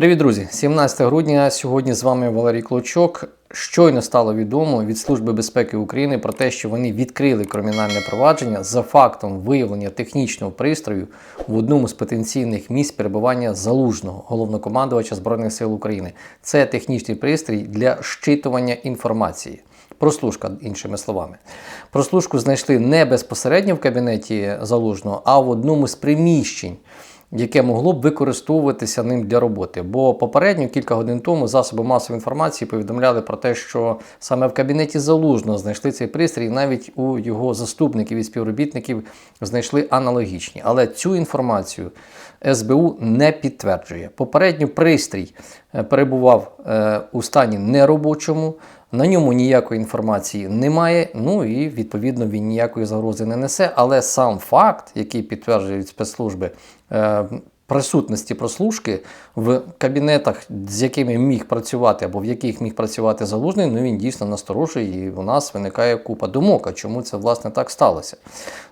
Привіт, друзі! 17 грудня. Сьогодні з вами Валерій Клочок. Щойно стало відомо від Служби безпеки України про те, що вони відкрили кримінальне провадження за фактом виявлення технічного пристрою в одному з потенційних місць перебування залужного головнокомандувача Збройних сил України. Це технічний пристрій для щитування інформації. Прослушка, іншими словами. Прослушку знайшли не безпосередньо в кабінеті залужного, а в одному з приміщень яке могло б використовуватися ним для роботи. Бо попередньо кілька годин тому засоби масової інформації повідомляли про те, що саме в кабінеті залужного знайшли цей пристрій, навіть у його заступників і співробітників знайшли аналогічні. Але цю інформацію СБУ не підтверджує. Попередньо пристрій е, перебував е, у стані неробочому. На ньому ніякої інформації немає, ну і відповідно він ніякої загрози не несе. Але сам факт, який підтверджують спецслужби е, присутності прослушки в кабінетах, з якими міг працювати або в яких міг працювати залужний, ну він дійсно насторожує, і у нас виникає купа думок. А чому це власне так сталося?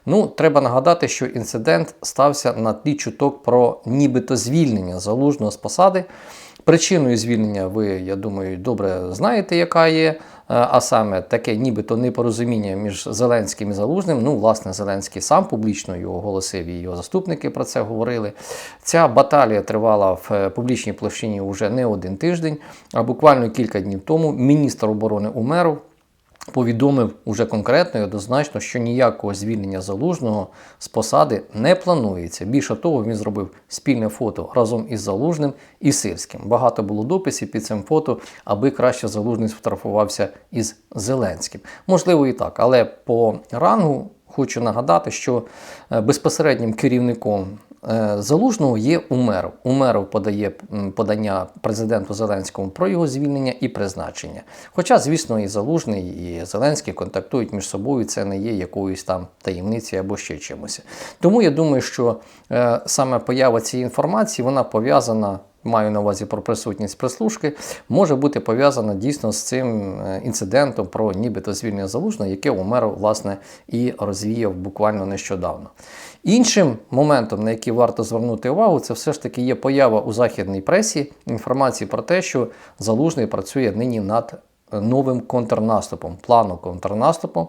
Ну, треба нагадати, що інцидент стався на тлі чуток про нібито звільнення залужного з посади. Причиною звільнення ви, я думаю, добре знаєте, яка є. Е, а саме таке нібито непорозуміння між Зеленським і Залужним. Ну, власне, Зеленський сам публічно його оголосив, і його заступники про це говорили. Ця баталія тривала в е, публічній площині вже не один тиждень, а буквально кілька днів тому міністр оборони Умеров повідомив уже конкретно і однозначно, що ніякого звільнення залужного з посади не планується. Більше того, він зробив спільне фото разом із залужним і сирським. Багато було дописів під цим фото, аби краще залужний сфотографувався із Зеленським. Можливо, і так, але по рангу. Хочу нагадати, що е, безпосереднім керівником Е, залужного є Умеров. Умеров подає подання президенту Зеленському про його звільнення і призначення. Хоча, звісно, і Залужний, і Зеленський контактують між собою, це не є якоюсь там таємниці або ще чимось. Тому я думаю, що е, саме поява цієї інформації вона пов'язана. Маю на увазі про присутність прислужки, може бути пов'язана дійсно з цим е, інцидентом про нібито звільнення залужного, яке умер, власне, і розвіяв буквально нещодавно. Іншим моментом, на який варто звернути увагу, це все ж таки є поява у західній пресі інформації про те, що Залужний працює нині над новим контрнаступом, плану контрнаступу,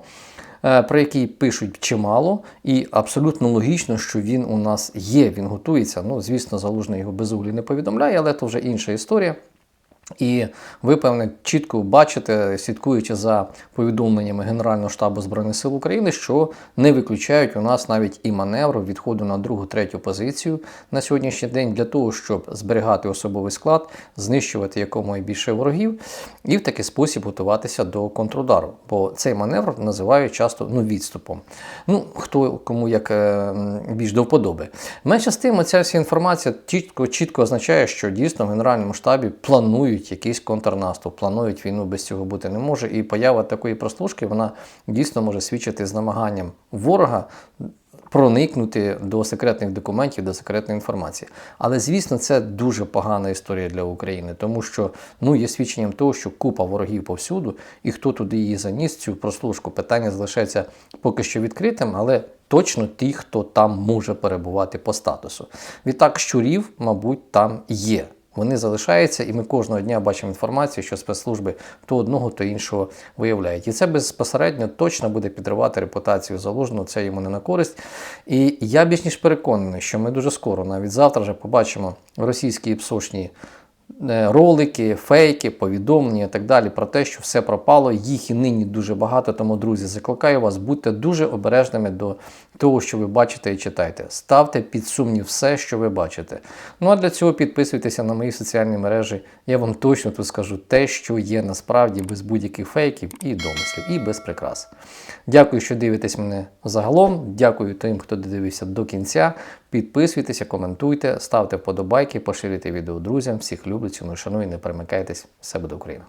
е, про який пишуть чимало, і абсолютно логічно, що він у нас є, він готується. Ну, звісно, залужний його безуглі не повідомляє, але це вже інша історія. І ви, певне, чітко бачите, слідкуючи за повідомленнями Генерального штабу Збройних сил України, що не виключають у нас навіть і маневру відходу на другу, третю позицію на сьогоднішній день для того, щоб зберігати особовий склад, знищувати якомога більше ворогів, і в такий спосіб готуватися до контрудару. Бо цей маневр називають часто ну, відступом. Ну, хто кому як е, більш до вподоби. Менше з тим, ця вся інформація чітко, чітко означає, що дійсно в Генеральному штабі планують планують якийсь контрнаступ, планують війну без цього бути не може. І поява такої прослушки вона дійсно може свідчити з намаганням ворога. Проникнути до секретних документів, до секретної інформації. Але, звісно, це дуже погана історія для України, тому що ну, є свідченням того, що купа ворогів повсюду, і хто туди її заніс, цю прослушку, питання залишається поки що відкритим, але точно ті, хто там може перебувати по статусу. Відтак, щурів, мабуть, там є. Вони залишаються, і ми кожного дня бачимо інформацію, що спецслужби то одного, то іншого виявляють. І це безпосередньо точно буде підривати репутацію залужного, це йому не на користь. І я більш ніж переконаний, що ми дуже скоро, навіть завтра, вже побачимо російські псошні ролики, фейки, повідомлення і так далі про те, що все пропало. Їх і нині дуже багато. Тому, друзі, закликаю вас, будьте дуже обережними до того, що ви бачите і читаєте. Ставте під сумнів все, що ви бачите. Ну а для цього підписуйтеся на мої соціальні мережі. Я вам точно тут скажу те, що є насправді без будь-яких фейків і домислів, і без прикрас. Дякую, що дивитесь мене загалом. Дякую тим, хто додивився до кінця. Підписуйтеся, коментуйте, ставте вподобайки, поширюйте відео друзям. Всіх люблю, ціную, і не перемикайтесь. Все буде Україна!